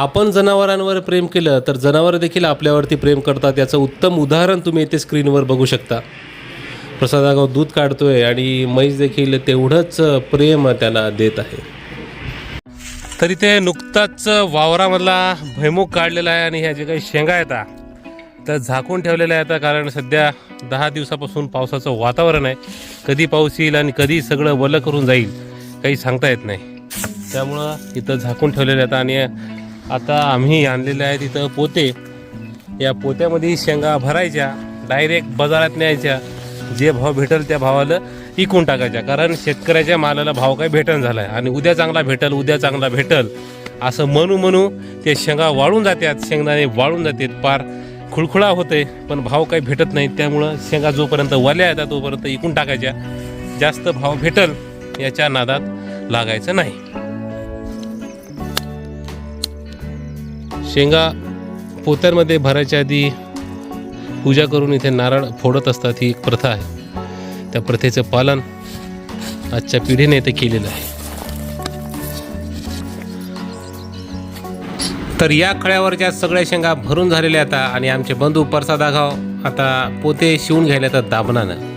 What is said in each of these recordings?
आपण जनावरांवर प्रेम केलं तर जनावरं देखील आपल्यावरती प्रेम करतात. याचं उत्तम उदाहरण तुम्ही येथे स्क्रीनवर बघू शकता. प्रसादागाव दूध काढतोय आणि म्हैस देखील तेवढंच प्रेम त्याला देत आहे. तर इथे नुकताच वावरामधला भैमुख काढलेला आहे आणि ह्या जे काही शेंगा येतात तर झाकून ठेवलेल्या आहेत कारण सध्या दहा दिवसापासून पावसाचं वातावरण आहे. कधी पाऊस येईल आणि कधी सगळं वलं करून जाईल काही सांगता येत नाही. त्यामुळं इथं झाकून ठेवलेलं आहेत आणि आता आम्ही आणलेले आहेत इथं पोते. या पोत्यामध्ये शेंगा भरायच्या डायरेक्ट बाजारात न्यायच्या. जे भाव भेटेल त्या भावाला इकून टाकायच्या. कारण शेतकऱ्याच्या मालाला भाव काही भेटन झाला आहे आणि उद्या चांगला भेटल उद्या चांगला भेटल. असं म्हणू म्हणू ते शेंगा वाळून जातात. शेंगदाणे वाळून जातात. पार खुळखुळा होते. पण भाव काही भेटत नाही त्यामुळं शेंगा जोपर्यंत वाल्या येतात तोपर्यंत इकून टाकायच्या. जास्त भाव भेटल याच्या नादात लागायचं नाही. शेंगा पोत्यांमध्ये भरायच्या आधी पूजा करून इथे नारळ फोडत असतात ही एक प्रथा आहे. त्या प्रथेचं पालन आजच्या पिढीने इथे केलेलं आहे. तर या खळ्यावरच्या सगळ्या शेंगा भरून झालेल्या आता आणि आमचे बंधू प्रसाद आघाव आता पोते शिवून घ्यायला तर दाबनानं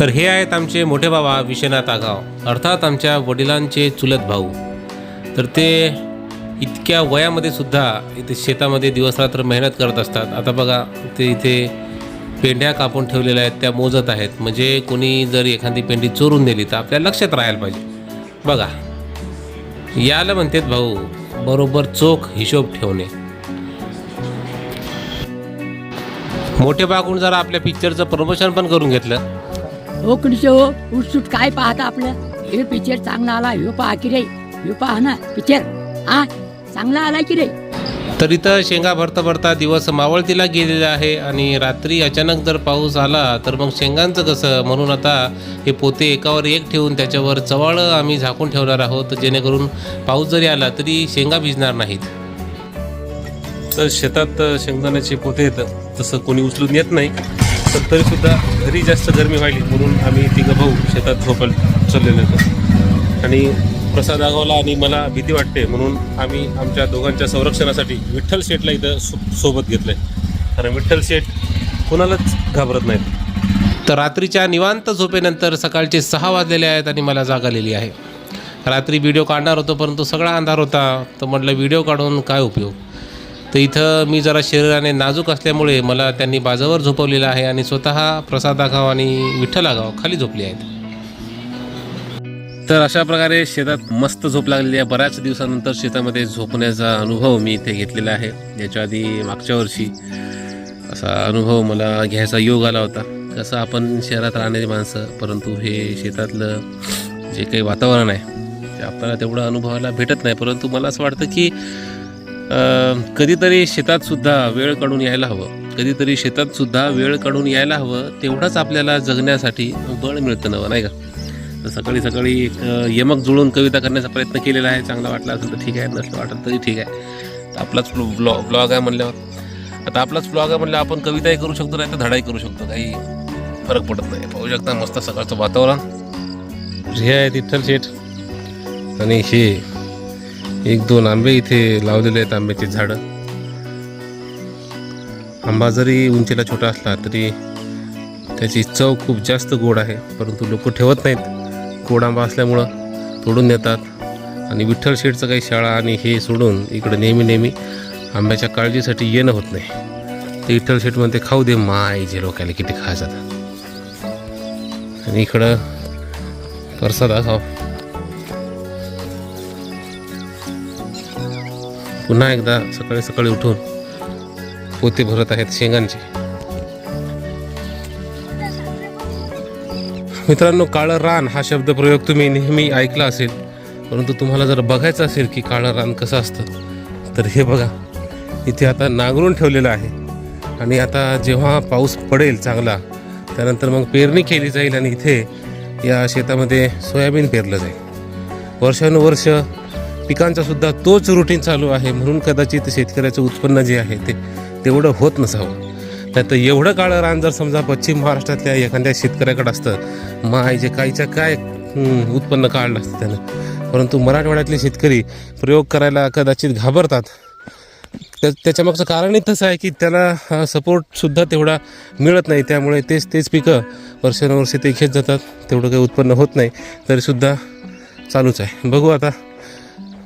तर हे आहेत आमचे मोठे बाबा विश्वनाथ आघाव अर्थात आमच्या वडिलांचे चुलत भाऊ. तर ते इतक्या वयामध्ये सुद्धा इथे शेतामध्ये दिवसरात्र मेहनत करत असतात. आता बघा ते इथे पेंड्या कापून ठेवलेल्या आहेत त्या मोजत आहेत. म्हणजे कोणी जर एखादी पेंडी चोरून नेली तर आपल्या लक्षात राहायला पाहिजे. बघा याला म्हणतात भाऊ बरोबर चोख हिशोब ठेवणे. मोठे बागून जरा आपल्या पिक्चरचं प्रमोशन पण करून घेतलं. हो कणीचे हो उठसूट काय पाहता आपलं? हे पिक्चर चांगला आला हे पहा की रे पहा ना पिक्चर. हा चांगला आला की रे? तर इथं शेंगा भरता भरता दिवस मावळतीला गेलेला आहे आणि रात्री अचानक जर पाऊस आला तर मग शेंगांचं कसं? म्हणून आता हे पोते एकावर एक ठेवून त्याच्यावर चवाळं आम्ही झाकून ठेवणार आहोत. जेणेकरून पाऊस जरी आला तरी शेंगा भिजणार नाहीत. तर शेतात शेंगदाण्याचे पोते येतं तसं कोणी उचलून येत नाही. तर तरी सुद्धा घरी जास्त गरमी व्हायली. म्हणून आम्ही तिघं भाऊ शेतात झोपायला चाललेलो होतो. आणि प्रसाद दाखवला आणि मला भीती वाटते म्हणून आम्ही आमच्या दोघांच्या संरक्षणासाठी विठ्ठल शेठला इथं सो सोबत घेतलं आहे कारण विठ्ठल शेठ कोणालाच घाबरत नाहीत. तर रात्रीच्या निवांत झोपेनंतर सकाळचे सहा वाजलेले आहेत आणि मला जाग आलेली आहे. रात्री व्हिडिओ काढणार होतो परंतु सगळा अंधार होता. तर म्हटलं व्हिडिओ काढून काय उपयोग? तर इथं मी जरा शरीराने नाजूक असल्यामुळे मला त्यांनी बाजावर झोपवलेलं आहे आणि स्वतः प्रसाद आगाव आणि विठ्ठल आघाव खाली झोपले आहेत. तर अशा प्रकारे शेतात मस्त झोप लागलेली आहे. बऱ्याच दिवसानंतर शेतामध्ये झोपण्याचा अनुभव मी इथे घेतलेला आहे. याच्या आधी मागच्या वर्षी असा अनुभव मला घ्यायचा योग आला होता. कसं आपण शहरात राहणारी माणसं परंतु हे शेतातलं जे काही वातावरण आहे ते आपल्याला तेवढं अनुभवायला भेटत नाही. परंतु मला असं वाटतं की कधीतरी शेतातसुद्धा वेळ काढून यायला हवं. कधीतरी शेतातसुद्धा वेळ काढून यायला हवं तेवढंच आपल्याला जगण्यासाठी बळ मिळतं नवं नाही का? तर सकाळी सकाळी एक यमक जुळून कविता करण्याचा प्रयत्न केलेला आहे. चांगला वाटला असेल तर ठीक आहे नसलं वाटलं तरी ठीक आहे. तर आपलाच ब्लॉ ब्लॉग आहे म्हणल्यावर. आता आपलाच ब्लॉग आहे म्हणल्यावर आपण कविताही करू शकतो नाही तर धडाही करू शकतो. काही फरक पडत नाही. पाहू शकता मस्त सकाळचं वातावरण. हे आहे तिथल शेठ आणि हे एक दोन आंबे इथे लावलेले आहेत आंब्याची झाडं. आंबा जरी उंचीला छोटा असला तरी त्याची चव खूप जास्त गोड आहे परंतु लोक ठेवत नाहीत. गोड आंबा असल्यामुळं तोडून नेतात आणि विठ्ठल शेठचं काही शाळा आणि हे सोडून इकडं नेहमी नेहमी आंब्याच्या काळजीसाठी येणं होत नाही. ते विठ्ठल शेठ म्हणते खाऊ दे माय जे लोकायला किती खायचं आणि इकडं प्रसाद असाव पुन्हा एकदा सकाळी सकाळी उठून पोते भरत आहेत शेंगांचे. मित्रांनो काळं रान हा शब्दप्रयोग तुम्ही नेहमी ऐकला असेल. परंतु तुम्हाला जर बघायचं असेल की काळं रान कसं असतं तर हे बघा इथे आता नांगरून ठेवलेलं आहे. आणि आता जेव्हा पाऊस पडेल चांगला त्यानंतर मग पेरणी केली जाईल आणि इथे या शेतामध्ये सोयाबीन पेरलं जाईल. वर्षानुवर्ष पिकांचासुद्धा तोच रुटीन चालू आहे. म्हणून कदाचित शेतकऱ्याचं उत्पन्न जे आहे ते तेवढं होत नसावं. त्यात एवढं काळं रान जर समजा पश्चिम महाराष्ट्रातल्या एखाद्या शेतकऱ्याकडे असतं माय जे काहीच्या काय उत्पन्न काढलं असतं त्यानं. परंतु मराठवाड्यातले शेतकरी प्रयोग करायला कदाचित घाबरतात. त्या त्याच्यामागचं कारणही तसं आहे की त्याला सपोर्टसुद्धा तेवढा मिळत नाही. त्यामुळे तेच तेच पिकं वर्षानुवर्षे ते घेत जातात. तेवढं काही उत्पन्न होत नाही. तरीसुद्धा चालूच आहे. बघू आता.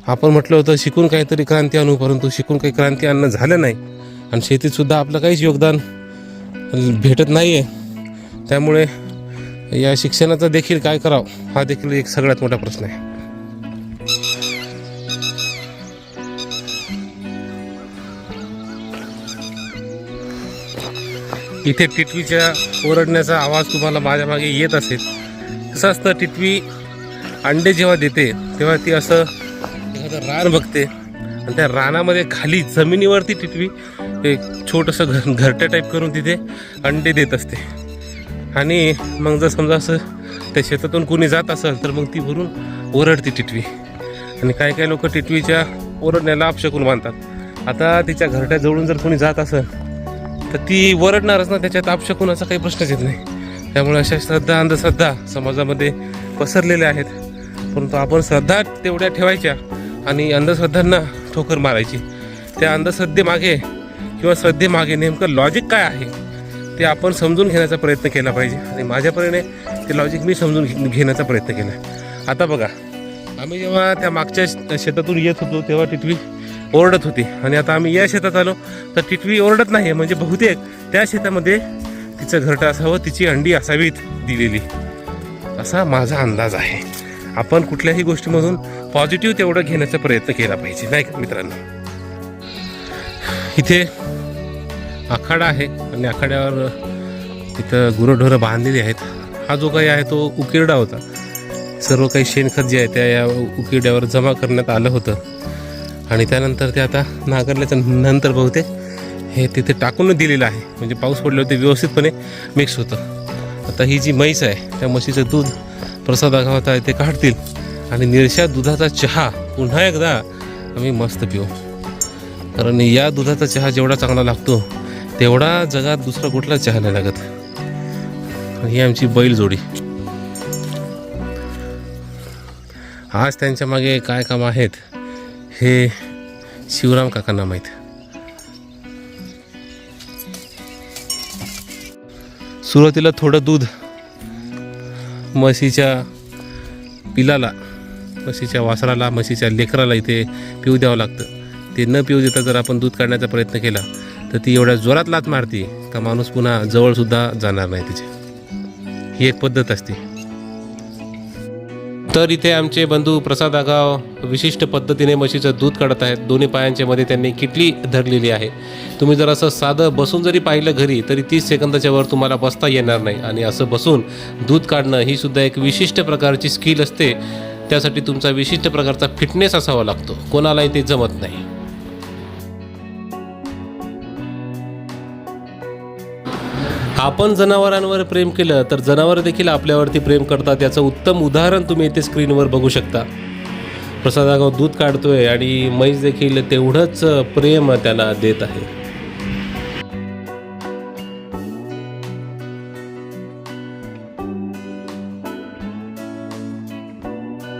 आपण म्हटलं होतं शिकून काहीतरी क्रांती आणू परंतु शिकून काही क्रांती आणणं झालं नाही. आणि शेतीतसुद्धा आपलं काहीच योगदान भेटत नाही आहे त्यामुळे या शिक्षणाचं देखील काय करावं हा देखील एक सगळ्यात मोठा प्रश्न आहे. इथे टिटवीच्या ओरडण्याचा आवाज तुम्हाला माझ्या मागे येत असेल. कसं असतं टिटवी अंडे जेव्हा देते तेव्हा ती असं एखादं रान बघते. आणि त्या रानामध्ये खाली जमिनीवरती टिटवी एक छोटंसं घ घरट्या टाईप करून तिथे अंडे देत असते. आणि मग जर समजा असं त्या शेतातून कोणी जात असेल तर मग ती भरून ओरडते टिटवी. आणि काही काही लोक टिटवीच्या ओरडण्याला आपशकून मानतात. आता तिच्या घरट्याजवळून जर कोणी जात असेल तर ती वरडणारच ना त्याच्यात अपशकुनाचा काही प्रश्नच येत नाही. त्यामुळे अशा श्रद्धा अंधश्रद्धा समाजामध्ये पसरलेल्या आहेत. परंतु आपण श्रद्धा तेवढ्या ठेवायच्या आणि अंधश्रद्धांना ठोकर मारायची. त्या अंधश्रद्धेमागे किंवा श्रद्धेमागे नेमकं लॉजिक काय आहे ते आपण समजून घेण्याचा प्रयत्न केला पाहिजे. आणि माझ्यापरीने ते लॉजिक मी समजून घे- घेण्याचा प्रयत्न केला. आता बघा आम्ही जेव्हा त्या मागच्या शेतातून येत होतो तेव्हा टिटवी ओरडत होती. आणि आता आम्ही या शेतात आलो तर टिटवी ओरडत नाही म्हणजे बहुतेक त्या शेतामध्ये तिचं घरटं असावं तिची अंडी असावीत दिलेली. असा माझा अंदाज आहे. आपण कुठल्याही गोष्टीमधून पॉझिटिव्ह तेवढं घेण्याचा प्रयत्न केला पाहिजे नाही का मित्रांनो? इथे आखाडा आहे आणि आखाड्यावर तिथं गुरंढोरं बांधलेली आहेत. हा जो काही आहे तो उकिरडा होता. सर्व काही शेणखत जे आहे त्या या उकिरड्यावर जमा करण्यात आलं होतं. आणि त्यानंतर ते आता नांगरल्याच्या नंतर बहुतेक हे तिथे टाकून दिलेलं आहे. म्हणजे पाऊस पडल्यावर ते व्यवस्थितपणे मिक्स होतं. आता ही जी म्हैस आहे त्या म्हशीचं दूध प्रसादागावात आहे ते काढतील. आणि निरशा दुधाचा चहा पुन्हा एकदा आम्ही मस्त पिऊ. कारण या दुधाचा चहा जेवढा चांगला लागतो तेवढा जगात दुसरा कुठला चहा नाही लागत. ही आमची बैल जोडी. आज त्यांच्या मागे काय काम आहेत हे शिवराम काकांना माहीत. सुरुवातीला थोडं दूध म्हशीच्या पिलाला म्हशीच्या वासराला म्हशीच्या लेकराला इथे पिऊ द्यावं लागतं. ते न पिऊ देता जर आपण दूध काढण्याचा प्रयत्न केला तर ती एवढ्या जोरात लात मारते का माणूस पुन्हा जवळसुद्धा जाणार नाही तिची ही एक पद्धत असते. तर इथे आमचे बंधू प्रसाद आगाव विशिष्ट पद्धतीने म्हशीचं दूध काढत आहेत. दोन्ही पायांच्या मध्ये त्यांनी किटली धरलेली आहे. तुम्ही जर असं साधं बसून जरी पाहिलं घरी तरी तीस सेकंदाच्या वर तुम्हाला बसता येणार नाही. आणि असं बसून दूध काढणं ही सुद्धा एक विशिष्ट प्रकारची स्किल असते. त्यासाठी तुमचा विशिष्ट प्रकारचा फिटनेस असावा लागतो. कोणालाही ते जमत नाही. आपण जनावरांवर प्रेम केलं तर जनावर देखील आपल्यावरती प्रेम करतात. याचं उत्तम उदाहरण तुम्ही इथे स्क्रीनवर बघू शकता. प्रसादागाव दूध काढतोय आणि म्हैस देखील तेवढंच प्रेम त्याला देत आहे.